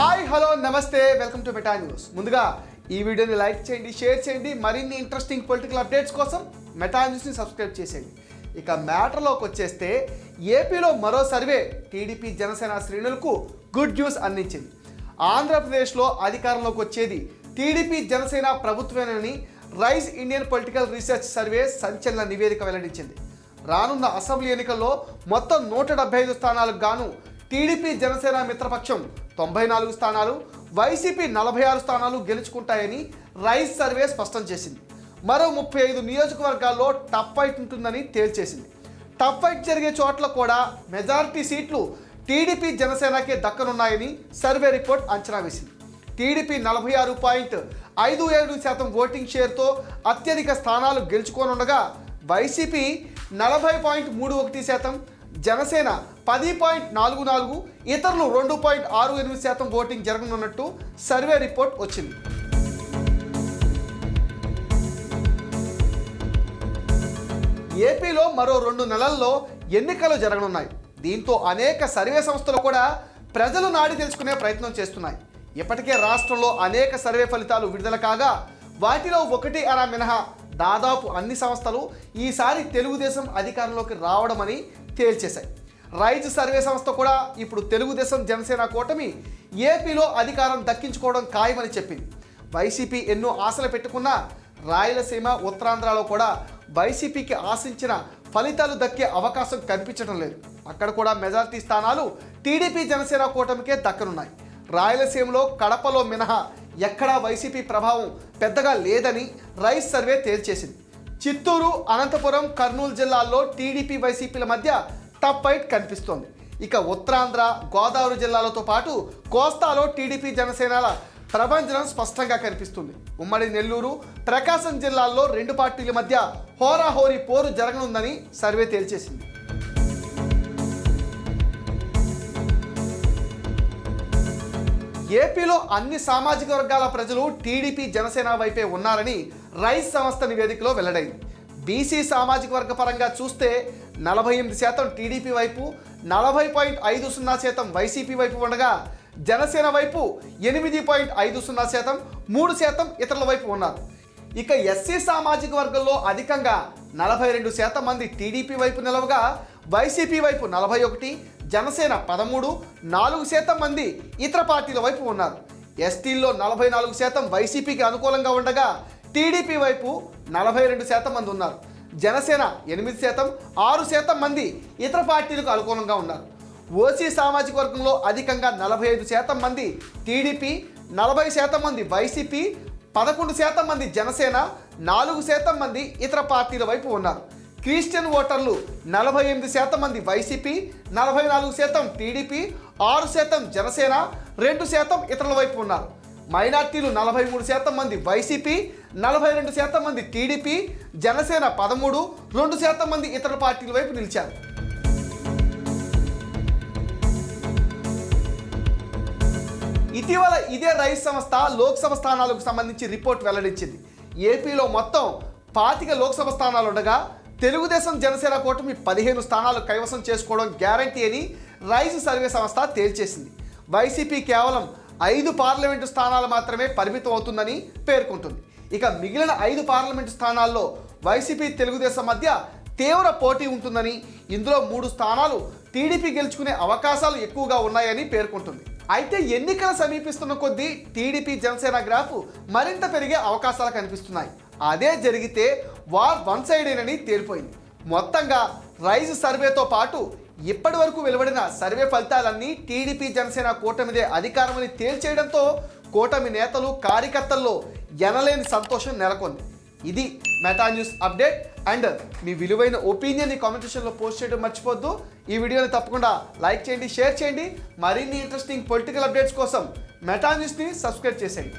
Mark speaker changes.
Speaker 1: Hi hello namaste welcome to Meta news. ముందుగా ఈ వీడియోని లైక్ చేయండి షేర్ చేయండి మరిన్ని ఇంట్రెస్టింగ్ పొలిటికల్ అప్డేట్స్ కోసం మెటా న్యూస్ని సబ్స్క్రైబ్ చేసేయండి. ఇక మ్యాటర్లోకి వచ్చేస్తే ఏపీలో మరో సర్వే టీడీపీ జనసేన శ్రేణులకు గుడ్ న్యూస్ అందించింది. ఆంధ్రప్రదేశ్లో అధికారంలోకి వచ్చేది TDP Janasena ప్రభుత్వమేనని rise Indian political research survey సంచలన నివేదిక వెల్లడించింది. రానున్న అసెంబ్లీ ఎన్నికల్లో మొత్తం నూట డెబ్బై ఐదు స్థానాలకు గాను టీడీపీ జనసేన మిత్రపక్షం తొంభై నాలుగు స్థానాలు వైసీపీ నలభై ఆరు స్థానాలు గెలుచుకుంటాయని రైస్ సర్వే స్పష్టం చేసింది. మరో ముప్పై ఐదు నియోజకవర్గాల్లో టఫ్ ఫైట్ ఉంటుందని తేల్చేసింది. టఫ్ ఫైట్ జరిగే చోట్ల కూడా మెజారిటీ సీట్లు టీడీపీ జనసేనకే దక్కనున్నాయని సర్వే రిపోర్ట్ అంచనా వేసింది. టీడీపీ నలభై ఆరు పాయింట్ ఐదు ఏడు శాతం ఓటింగ్ షేర్తో అత్యధిక స్థానాలు గెలుచుకోనుండగా వైసీపీ నలభై పాయింట్ మూడు ఒకటి శాతం జనసేన పది పాయింట్ నాలుగు నాలుగు ఇతరులు రెండు పాయింట్ ఆరు ఎనిమిది శాతం ఓటింగ్ జరగనున్నట్టు సర్వే రిపోర్ట్ వచ్చింది. ఏపీలో మరో రెండు నెలల్లో ఎన్నికలు జరగనున్నాయి. దీంతో అనేక సర్వే సంస్థలు కూడా ప్రజలు నాడి తెలుసుకునే ప్రయత్నం చేస్తున్నాయి. ఇప్పటికే రాష్ట్రంలో అనేక సర్వే ఫలితాలు విడుదల కాగా వాటిలో ఒకటి అరా మినహా దాదాపు అన్ని సంస్థలు ఈసారి తెలుగుదేశం అధికారంలోకి రావడమని తేల్చేశాయి. రైజ్ సర్వే సంస్థ కూడా ఇప్పుడు తెలుగుదేశం జనసేన కూటమి ఏపీలో అధికారం దక్కించుకోవడం ఖాయమని చెప్పింది. వైసీపీ ఎన్నో ఆశలు పెట్టుకున్నా రాయలసీమ ఉత్తరాంధ్రలో కూడా వైసీపీకి ఆశించిన ఫలితాలు దక్కే అవకాశం కనిపించడం లేదు. అక్కడ కూడా మెజార్టీ స్థానాలు టీడీపీ జనసేన కూటమికే దక్కనున్నాయి. రాయలసీమలో కడపలో మినహా ఎక్కడా వైసీపీ ప్రభావం పెద్దగా లేదని రైస్ సర్వే తేల్చేసింది. చిత్తూరు అనంతపురం కర్నూలు జిల్లాల్లో టీడీపీ వైసీపీల మధ్య టఫ్ ఫైట్ కనిపిస్తోంది. ఇక ఉత్తరాంధ్ర గోదావరి జిల్లాలతో పాటు కోస్తాలో టీడీపీ జనసేనల ప్రభంజనం స్పష్టంగా కనిపిస్తుంది. ఉమ్మడి నెల్లూరు ప్రకాశం జిల్లాల్లో రెండు పార్టీల మధ్య హోరాహోరీ పోరు జరగనుందని సర్వే తేల్చేసింది. ఏపీలో అన్ని సామాజిక వర్గాల ప్రజలు టీడీపీ జనసేన వైపే ఉన్నారని రైస్ సంస్థ నివేదికలో వెల్లడైంది. బీసీ సామాజిక వర్గ పరంగా చూస్తే నలభై ఎనిమిది శాతం టీడీపీ వైపు నలభై పాయింట్ ఐదు సున్నా శాతం వైసీపీ వైపు ఉండగా జనసేన వైపు ఎనిమిది పాయింట్ ఐదు సున్నా శాతం మూడు శాతం ఇతరుల వైపు ఉన్నారు. ఇక ఎస్సీ సామాజిక వర్గంలో అధికంగా నలభై రెండు శాతం మంది టీడీపీ వైపు నిలవగా వైసీపీ వైపు నలభై ఒకటి జనసేన పదమూడు నాలుగు శాతం మంది ఇతర పార్టీల వైపు ఉన్నారు. ఎస్టీల్లో నలభై నాలుగు శాతం వైసీపీకి అనుకూలంగా ఉండగా టీడీపీ వైపు నలభై రెండు శాతం మంది ఉన్నారు. జనసేన ఎనిమిది శాతం ఆరు శాతం మంది ఇతర పార్టీలకు అనుకూలంగా ఉన్నారు. ఓసీ సామాజిక వర్గంలో అధికంగా నలభై ఐదు శాతం మంది టీడీపీ నలభై శాతం మంది వైసీపీ పదకొండు శాతం మంది జనసేన నాలుగు శాతం మంది ఇతర పార్టీల వైపు ఉన్నారు. క్రిస్టియన్ ఓటర్లు నలభై ఎనిమిది శాతం మంది వైసీపీ నలభై నాలుగు శాతం టీడీపీ ఆరు శాతం జనసేన రెండు శాతం ఇతరుల వైపు ఉన్నారు. మైనార్టీలు నలభై మూడు శాతం మంది వైసీపీ నలభై రెండు శాతం మంది టీడీపీ జనసేన పదమూడు రెండు శాతం మంది ఇతర పార్టీల వైపు నిలిచారు. ఇటీవల ఇదే రైస్ సంస్థ లోక్సభ స్థానాలకు సంబంధించి రిపోర్ట్ వెల్లడించింది. ఏపీలో మొత్తం పాతిక లోక్సభ స్థానాలు ఉండగా తెలుగుదేశం జనసేన కూటమి పదిహేను స్థానాలు కైవసం చేసుకోవడం గ్యారంటీ అని రైస్ సర్వే సంస్థ తేల్చేసింది. వైసీపీ కేవలం ఐదు పార్లమెంటు స్థానాలు మాత్రమే పరిమితం అవుతుందని పేర్కొంటుంది. ఇక మిగిలిన ఐదు పార్లమెంటు స్థానాల్లో వైసీపీ తెలుగుదేశం మధ్య తీవ్ర పోటీ ఉంటుందని ఇందులో మూడు స్థానాలు టీడీపీ గెలుచుకునే అవకాశాలు ఎక్కువగా ఉన్నాయని పేర్కొంటుంది. అయితే ఎన్నికలు సమీపిస్తున్న కొద్దీ టీడీపీ జనసేన గ్రాఫ్ మరింత పెరిగే అవకాశాలు కనిపిస్తున్నాయి. అదే జరిగితే వార్ వన్ సైడేనని తేలిపోయింది. మొత్తంగా రైజ్ సర్వేతో పాటు ఇప్పటి వరకు వెలువడిన సర్వే ఫలితాలన్నీ టీడీపీ జనసేన కూటమిదే అధికారమని తేల్చేయడంతో కూటమి నేతలు కార్యకర్తల్లో ఎనలేని సంతోషం నెలకొంది. ఇది మెటా న్యూస్ అప్డేట్. అండ్ మీ విలువైన ఒపీనియన్ని కామెంట్ సెక్షన్లో పోస్ట్ చేయడం మర్చిపోద్దు ఈ వీడియోని తప్పకుండా లైక్ చేయండి షేర్ చేయండి. మరిన్ని ఇంట్రెస్టింగ్ పొలిటికల్ అప్డేట్స్ కోసం మెటా న్యూస్ని సబ్స్క్రైబ్ చేసేయండి.